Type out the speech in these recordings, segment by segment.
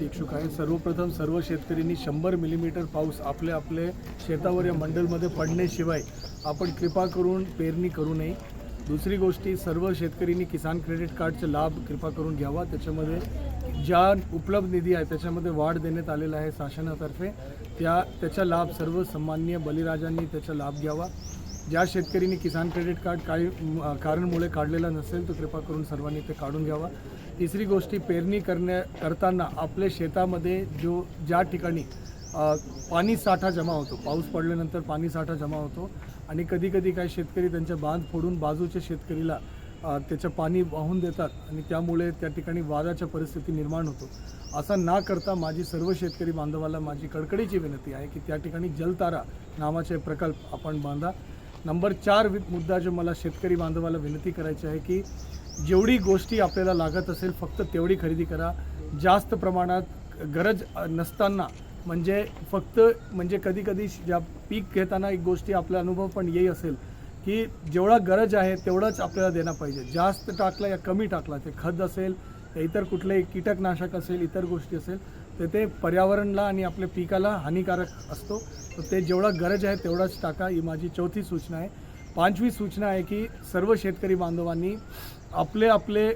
इच्छुक आहे. सर्वप्रथम सर्व शेतकऱ्यांनी शंभर मिलीमीटर पाऊस आपले आपले शेतावर या मंडलमध्ये पडण्याशिवाय आपण कृपा करून पेरणी करू नये. दुसरी गोष्टी सर्व शेतकऱ्यांनी किसान क्रेडिट कार्डचे लाभ कृपा करून घ्यावा. त्याच्यामध्ये ज्या उपलब्ध निधी आहे त्याच्यामध्ये वाढ देण्यात आलेला आहे शासनातर्फे. त्या त्याचा लाभ सर्व सन्मान्य बलिराजांनी त्याचा लाभ घ्यावा. ज्या शेतकऱ्यांनी किसान क्रेडिट कार्ड काही कारणमुळे काढलेला नसेल तर कृपा करून सर्वांनी ते काढून घ्यावा. तिसरी गोष्टी पेरणी करण्या करताना आपल्या शेतामध्ये जो ज्या ठिकाणी पाणी साठा जमा होतो पाऊस पडल्यानंतर पाणी साठा जमा होतो आणि कधीकधी काही शेतकरी त्यांच्या बांध फोडून बाजूच्या शेतकरीला त्याचं पाणी वाहून देतात आणि त्यामुळे त्या ठिकाणी वादाच्या परिस्थिती निर्माण होतो. असं ना करता माझी सर्व शेतकरी बांधवाला माझी कडकडीची विनंती आहे की त्या ठिकाणी जलतारा नावाचे प्रकल्प आपण बांधा. नंबर चार मुद्दा जो मला शेतकरी बांधवाला विनंती करायची आहे की जेवढी गोष्टी आपल्याला लागत असेल फक्त तेवढी खरेदी करा. जास्त प्रमाणात गरज नसताना म्हणजे फक्त म्हणजे कधी कधी ज्या पीक घेताना एक गोष्टी आपला अनुभव पण येई असेल की जेवढा गरज आहे तेवढंच आपल्याला देणं पाहिजे. जास्त टाकला या कमी टाकला ते खत असेल इतर कुठलेही कीटकनाशक असेल इतर गोष्टी असेल तर ते पर्यावरणला आणि आपल्या पिकाला हानिकारक असतो. तर ते जेवढा गरज आहे तेवढाच टाका ही माझी चौथी सूचना आहे. पाचवी सूचना आहे की सर्व शेतकरी बांधवांनी आपले आपले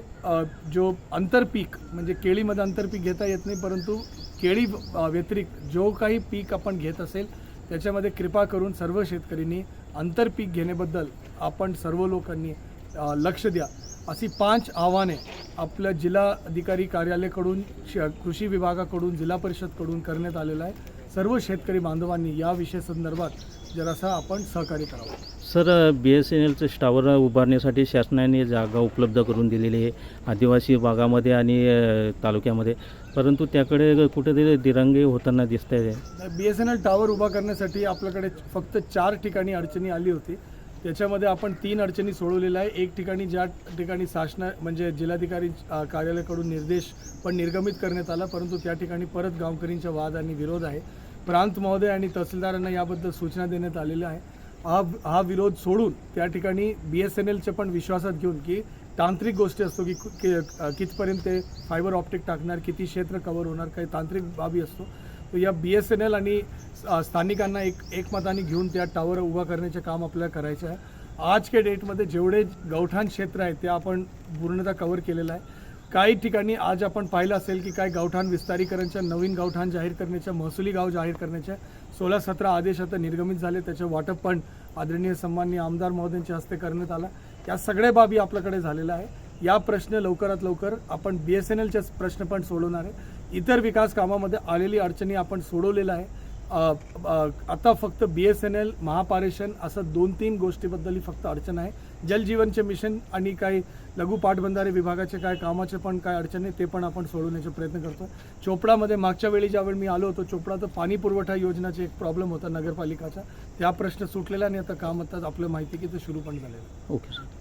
जो आंतरपीक म्हणजे केळीमध्ये आंतरपीक घेता येत नाही परंतु केळी व्यतिरिक्त जो काही पीक आपण घेत असेल त्याच्यामध्ये कृपा करून सर्व शेतकऱ्यांनी आंतरपीक घेण्याबद्दल आपण सर्व लोकांनी लक्ष द्या. अशी पाच आव्हाने आपल्या जिल्हाधिकारी कार्यालयाकडून श कृषी विभागाकडून जिल्हा परिषदकडून करण्यात आलेलं आहे सर्व शेतकरी बांधवांनी या विषय संदर्भात जरासा आपण सहकार्य करावं. सर बी एस एन एलचं टावर उभारण्यासाठी शासनाने जागा उपलब्ध करून दिलेली आहे आदिवासी भागामध्ये आणि तालुक्यामध्ये. परंतु त्याकडे कुठेतरी दिरंगे होताना दिसत आहे B S N L tower उभा करण्यासाठी आपल्याकडे फक्त चार ठिकाणी अडचणी आली होती. त्याच्यामध्ये आपण तीन अडचणी सोडवलेल्या आहे. एक ठिकाणी ज्या ठिकाणी शासना म्हणजे जिल्हाधिकारी कार्यालयाकडून निर्देश पण निर्गमित करण्यात आला परंतु त्या ठिकाणी परत गावकरींचा वाद आणि विरोध आहे. प्रांत महोदय आणि तहसीलदारांना याबद्दल सूचना देण्यात आलेल्या आहे. हा हा विरोध सोडून त्या ठिकाणी बी एस एन एलचे पण विश्वासात घेऊन की तांत्रिक गोष्टी असतो की कितपर्यंत ते फायबर ऑप्टिक टाकणार किती क्षेत्र कव्हर होणार काही तांत्रिक बाबी असतो. तर या बी एस एन एल आणि स्थानिकांना एक एकमताने घेऊन त्या टावर उभा करण्याचे काम आपल्याला करायचं आहे. आज के डेटमध्ये जेवढे गवठाण क्षेत्र आहे ते आपण पूर्णतः कव्हर केलेलं आहे. काही ठिकाणी आज आपण पाहिलं असेल की काय गावठाण विस्तारीकरणच्या नवीन गावठाण जाहीर करण्याच्या महसुली गाव जाहीर करण्याच्या सोळा सतरा आदेश आता निर्गमित झाले. त्याचं वाटप पण आदरणीय सन्माननीय आमदार महोदयांच्या हस्ते करण्यात आला. त्या सगळ्या बाबी आपल्याकडे झालेल्या आहे या प्रश्न लवकरात लवकर आपण बी एस एन एलचे प्रश्न पण सोडवणार आहे. इतर विकास कामामध्ये आलेली अडचणी आपण सोडवलेल्या आहे आता फक्त B S N L Mahapareshan असं दोन तीन गोष्टीबद्दल ही फक्त अडचण आहे. जलजीवनचे मिशन आणि काही लघु पाटबंधारे विभागाचे काय कामाचे पण काय अडचणी ते पण आपण सोडवण्याचा प्रयत्न करतो चोपडामध्ये मागच्या वेळी ज्यावेळी मी आलो होतो चोपडा तर पाणी पुरवठा योजनाचे एक प्रॉब्लेम होता नगरपालिकाचा. त्या प्रश्न सुटलेला आणि आता काम आता आपलं माहिती की ते सुरू पण झालेलं आहे. Okay sir